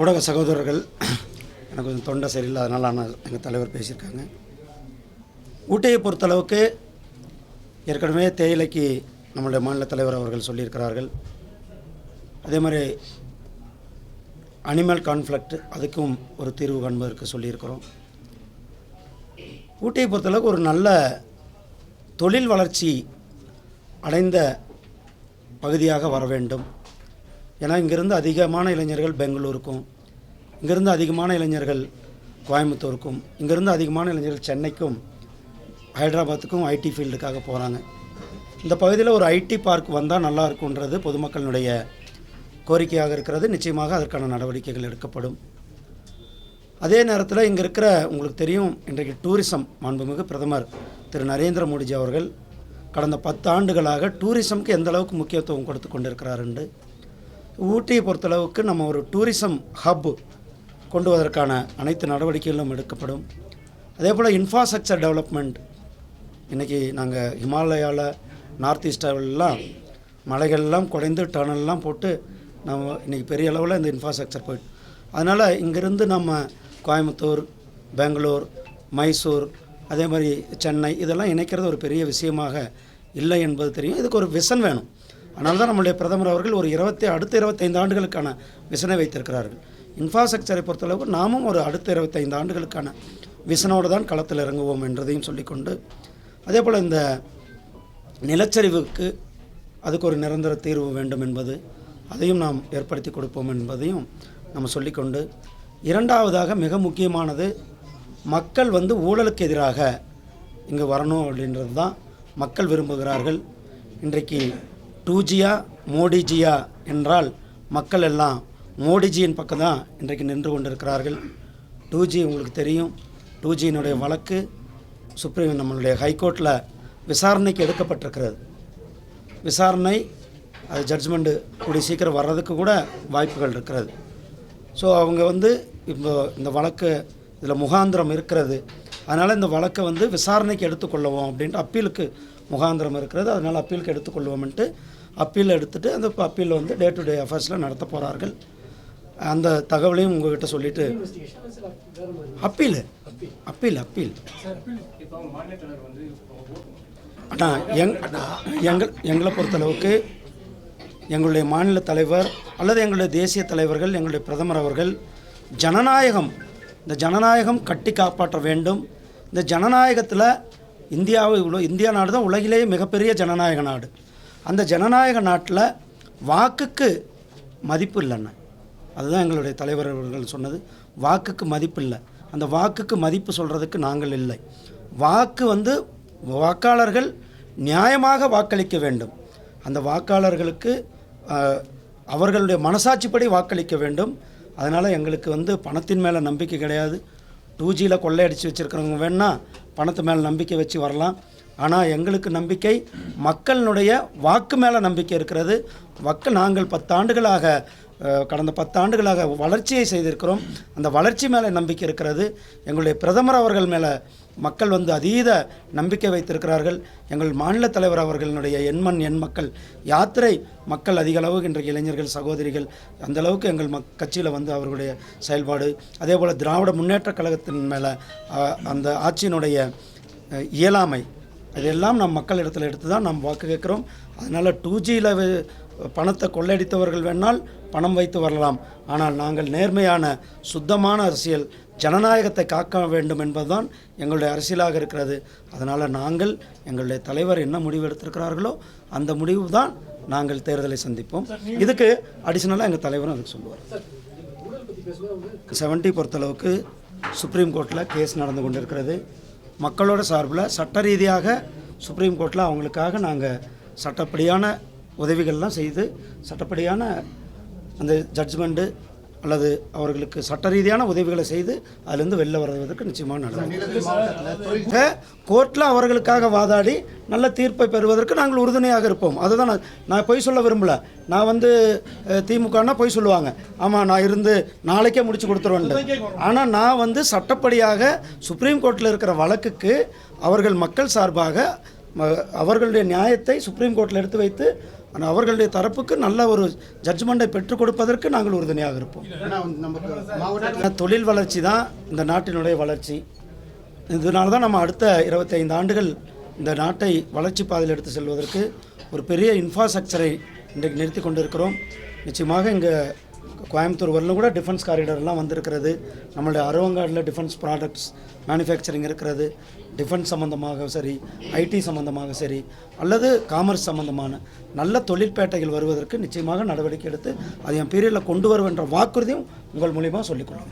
ஊடக சகோதரர்கள் எனக்கு கொஞ்சம் தொண்டை சரியில்லை அதனால் ஆனால் எங்கள் தலைவர் பேசியிருக்காங்க. ஊட்டியை பொறுத்தளவுக்கு ஏற்கனவே தேயிலைக்கு நம்மளுடைய மாநில தலைவர் அவர்கள் சொல்லியிருக்கிறார்கள். அதே மாதிரி அனிமல் கான்ஃப்ளிக்ட் அதுக்கும் ஒரு தீர்வு காண்பதற்கு சொல்லியிருக்கிறோம். ஊட்டியை பொறுத்தளவுக்கு ஒரு நல்ல தொழில் வளர்ச்சி அடைந்த பகுதியாக வர வேண்டும். ஏன்னா இங்கேருந்து அதிகமான இளைஞர்கள் பெங்களூருக்கும் இங்கிருந்து அதிகமான இளைஞர்கள் கோயம்புத்தூருக்கும் இங்கேருந்து அதிகமான இளைஞர்கள் சென்னைக்கும் ஹைதராபாத்துக்கும் ஐடி ஃபீல்டுக்காக போகிறாங்க இந்த பகுதியில் ஒரு ஐடி பார்க் வந்தால் நல்லா இருக்குன்றது பொதுமக்களினுடைய கோரிக்கையாக இருக்கிறது. நிச்சயமாக அதற்கான நடவடிக்கைகள் எடுக்கப்படும். அதே நேரத்தில் இங்கே இருக்கிற உங்களுக்கு தெரியும் இன்றைக்கு டூரிசம் மாண்புமிகு பிரதமர் திரு நரேந்திர மோடிஜி அவர்கள் கடந்த பத்து ஆண்டுகளாக டூரிசம்க்கு எந்த அளவுக்கு முக்கியத்துவம் கொடுத்து கொண்டிருக்கிறாருண்டு ஊட்டியை பொறுத்தளவுக்கு நம்ம ஒரு டூரிசம் ஹப் கொண்டு வருவதற்கான அனைத்து நடவடிக்கைகளும் எடுக்கப்படும். அதே போல் இன்ஃப்ராஸ்ட்ரக்சர் டெவலப்மெண்ட் இன்றைக்கி நாங்கள் ஹிமாலயாவில் நார்த் ஈஸ்டாவிலலாம் மலைகள்லாம் குறைந்து டனல்லாம் போட்டு நம்ம இன்றைக்கி பெரிய அளவில் இந்த இன்ஃப்ராஸ்ட்ரக்சர் போயிட்டு. அதனால் இங்கேருந்து நம்ம கோயம்புத்தூர் பெங்களூர் மைசூர் அதே மாதிரி சென்னை இதெல்லாம் இணைக்கிறது ஒரு பெரிய விஷயமாக இல்லை என்பது தெரியும். இதுக்கு ஒரு விசன் வேணும். அதனால தான் நம்முடைய பிரதமர் அவர்கள் ஒரு இருபத்தி அடுத்த இருபத்தைந்து ஆண்டுகளுக்கான விசனை வைத்திருக்கிறார்கள். இன்ஃப்ராஸ்ட்ரக்சரை பொறுத்தளவுக்கு நாமும் ஒரு அடுத்த இருபத்தைந்து ஆண்டுகளுக்கான விசனோடு தான் களத்தில் இறங்குவோம் என்றதையும் சொல்லிக்கொண்டு அதே போல் இந்த நிலச்சரிவுக்கு அதுக்கு ஒரு நிரந்தர தீர்வு வேண்டும் என்பது அதையும் நாம் ஏற்படுத்தி கொடுப்போம் என்பதையும் நம்ம சொல்லிக்கொண்டு இரண்டாவதாக மிக முக்கியமானது மக்கள் வந்து ஊழலுக்கு எதிராக இங்கே வரணும் அப்படின்றது தான் மக்கள் விரும்புகிறார்கள். இன்றைக்கு டூஜியா மோடிஜியா என்றால் மக்கள் எல்லாம் மோடிஜியின் பக்கம் தான் இன்றைக்கு நின்று கொண்டிருக்கிறார்கள். டூஜி உங்களுக்கு தெரியும். டூஜியினுடைய வழக்கு சுப்ரீம் நம்மளுடைய ஹைகோர்ட்டில் விசாரணைக்கு எடுக்கப்பட்டிருக்கிறது. விசாரணை அது ஜட்ஜ்மெண்ட்டு கூடிய சீக்கிரம் வர்றதுக்கு கூட வாய்ப்புகள் இருக்கிறது. ஸோ அவங்க வந்து இப்போ இந்த வழக்கு இதில் முகாந்திரம் இருக்கிறது. அதனால் இந்த வழக்கை வந்து விசாரணைக்கு எடுத்துக்கொள்ளவும் அப்படின்ட்டு அப்பீலுக்கு முகாந்திரம் இருக்கிறது. அதனால் அப்பீலுக்கு எடுத்துக்கொள்வோம்ன்ட்டு அப்பீல் எடுத்துட்டு அந்த அப்பீல் வந்து டே டு டே அஃபேர்ஸில் நடத்த போகிறார்கள் அந்த தகவலையும் உங்ககிட்ட சொல்லிட்டு அப்பீல். Appeal appeal. அண்ணா எங் எங்கள் எங்களை பொறுத்தளவுக்கு எங்களுடைய மாநில தலைவர் அல்லது எங்களுடைய தேசிய தலைவர்கள் எங்களுடைய பிரதமர் அவர்கள் ஜனநாயகம் இந்த ஜனநாயகம் கட்டி காப்பாற்ற வேண்டும். இந்த ஜனநாயகத்தில் இந்தியாவை இவ்வளோ இந்தியா நாடு தான் உலகிலேயே மிகப்பெரிய ஜனநாயக நாடு. அந்த ஜனநாயக நாட்டில் வாக்குக்கு மதிப்பு இல்லைண்ணா அதுதான் எங்களுடைய தலைவர் அவர்கள் சொன்னது. வாக்குக்கு மதிப்பு இல்லை. அந்த வாக்குக்கு மதிப்பு சொல்கிறதுக்கு நாங்கள் இல்லை. வாக்கு வந்து வாக்காளர்கள் நியாயமாக வாக்களிக்க வேண்டும். அந்த வாக்காளர்களுக்கு அவர்களுடைய மனசாட்சிப்படி வாக்களிக்க வேண்டும். அதனால் எங்களுக்கு வந்து பணத்தின் மேலே நம்பிக்கை கிடையாது. டூ ஜியில் கொள்ளையடிச்சு வச்சுருக்கிறவங்க வேணால் பணத்து மேலே நம்பிக்கை வச்சு வரலாம். ஆனால் எங்களுக்கு நம்பிக்கை மக்களினுடைய வாக்கு மேலே நம்பிக்கை இருக்கிறது. மக்கள் நாங்கள் பத்தாண்டுகளாக கடந்த பத்தாண்டுகளாக வளர்ச்சியை செய்திருக்கிறோம். அந்த வளர்ச்சி மேலே நம்பிக்கை இருக்கிறது. எங்களுடைய பிரதமர் அவர்கள் மேலே மக்கள் வந்து அதீத நம்பிக்கை வைத்திருக்கிறார்கள். எங்கள் மாநில தலைவர் அவர்களினுடைய எண்மண் எண் மக்கள் யாத்திரை மக்கள் அதிக அளவு இன்றைக்கு இளைஞர்கள் சகோதரிகள் அந்த அளவுக்கு எங்கள் மக் கட்சியில் வந்து அவர்களுடைய செயல்பாடு. அதே போல் திராவிட முன்னேற்ற கழகத்தின் மேலே அந்த ஆட்சியினுடைய இயலாமை இதெல்லாம் நம் மக்கள் இடத்துல எடுத்து தான் நாம் வாக்கு கேட்குறோம். அதனால் டூ ஜியில் பணத்தை கொள்ளையடித்தவர்கள் வேணால் பணம் வைத்து வரலாம். ஆனால் நாங்கள் நேர்மையான சுத்தமான அரசியல் ஜனநாயகத்தை காக்க வேண்டும் என்பதுதான் எங்களுடைய அரசியலாக இருக்கிறது. அதனால் நாங்கள் எங்களுடைய தலைவர் என்ன முடிவு எடுத்திருக்கிறார்களோ அந்த முடிவு தான் நாங்கள் தேர்தலை சந்திப்போம். இதுக்கு அடிஷ்னலாக எங்கள் தலைவரும் அதுக்கு சொல்லுவார். செவன்ட்டி பொறுத்தளவுக்கு சுப்ரீம் கோர்ட்டில் கேஸ் நடந்து கொண்டிருக்கிறது. மக்களோட சார்பில் சட்ட ரீதியாக சுப்ரீம் கோர்ட்டில் அவங்களுக்காக நாங்கள் சட்டப்படியான உதவிகள்லாம் செய்து சட்டப்படியான அந்த ஜட்ஜ்மெண்ட்டு அல்லது அவர்களுக்கு சட்ட ரீதியான உதவிகளை செய்து அதிலிருந்து வெளில வருவதற்கு நிச்சயமாக நல்லது கோர்ட்டில் அவர்களுக்காக வாதாடி நல்ல தீர்ப்பை பெறுவதற்கு நாங்கள் உறுதுணையாக இருப்போம். அதுதான் நான் நான் பொய் சொல்ல விரும்பல. நான் வந்து அஹ், திமுகன்னா பொய் சொல்லுவாங்க. ஆமாம் நான் இருந்து நாளைக்கே முடிச்சு கொடுத்துருவேன் ஆனால் நான் வந்து சட்டப்படியாக சுப்ரீம் கோர்ட்டில் இருக்கிற வழக்குக்கு அவர்கள் மக்கள் சார்பாக அவர்களுடைய நியாயத்தை சுப்ரீம் கோர்ட்டில் எடுத்து வைத்து ஆனால் அவர்களுடைய தரப்புக்கு நல்ல ஒரு ஜட்ஜ்மெண்ட்டை பெற்றுக் கொடுப்பதற்கு நாங்கள் உறுதுணையாக இருப்போம். தொழில் வளர்ச்சி தான் இந்த நாட்டினுடைய வளர்ச்சி. இதனால தான் நம்ம அடுத்த இருபத்தைந்து ஆண்டுகள் இந்த நாட்டை வளர்ச்சி பாதையில் எடுத்து செல்வதற்கு ஒரு பெரிய இன்ஃப்ராஸ்ட்ரக்சரை இன்றைக்கு நிறுத்தி கொண்டிருக்கிறோம். நிச்சயமாக இங்கே கோயம்புத்தூர் வரலும் கூட டிஃபென்ஸ் காரிடர்லாம் வந்திருக்கிறது. நம்மளுடைய அருவங்காடில் டிஃபென்ஸ் ப்ராடக்ட்ஸ் மேனுஃபேக்சரிங் இருக்கிறது. டிஃபென்ஸ் சம்மந்தமாக சரி ஐடி சம்மந்தமாக சரி அல்லது காமர்ஸ் சம்மந்தமான நல்ல தொழிற்பேட்டைகள் வருவதற்கு நிச்சயமாக நடவடிக்கை எடுத்து அதை என் பீரியடில் கொண்டு வருவென்ற வாக்குறுதியும் உங்கள் மூலியமாக சொல்லிக்கொள்ளும்